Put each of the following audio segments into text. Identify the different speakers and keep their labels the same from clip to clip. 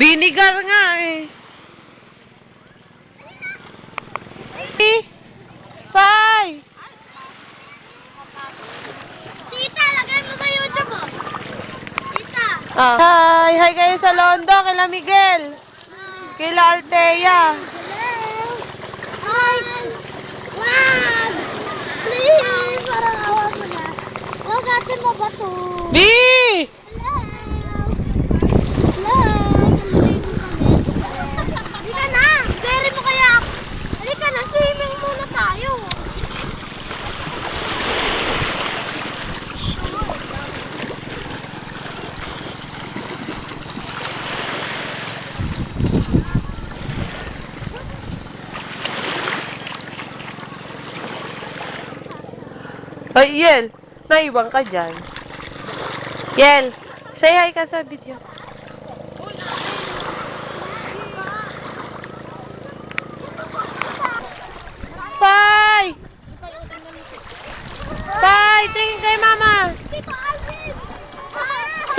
Speaker 1: Binigar nga eh. Bye!
Speaker 2: Tita, lagay mo sa YouTube mo. Tita.
Speaker 1: Ah. Hi! Hi kayo sa Londo, kila Miguel. Kila Altea. Ay, Yel. Naiwan ka dyan. Yel, say hi ka sa video. Bye! Bye! Tingin kay mama.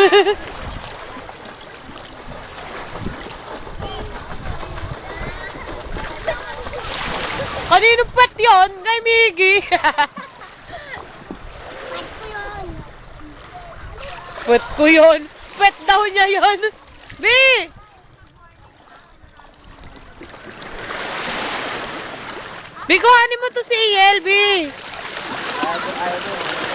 Speaker 1: Kanino pet yon? Kay Miggy.
Speaker 2: Pet ko yun.
Speaker 1: Pet ko yon. Pet daw niya yon. B! B, kuhanin mo to si Yel, B.
Speaker 3: Ayaw, ayaw mo.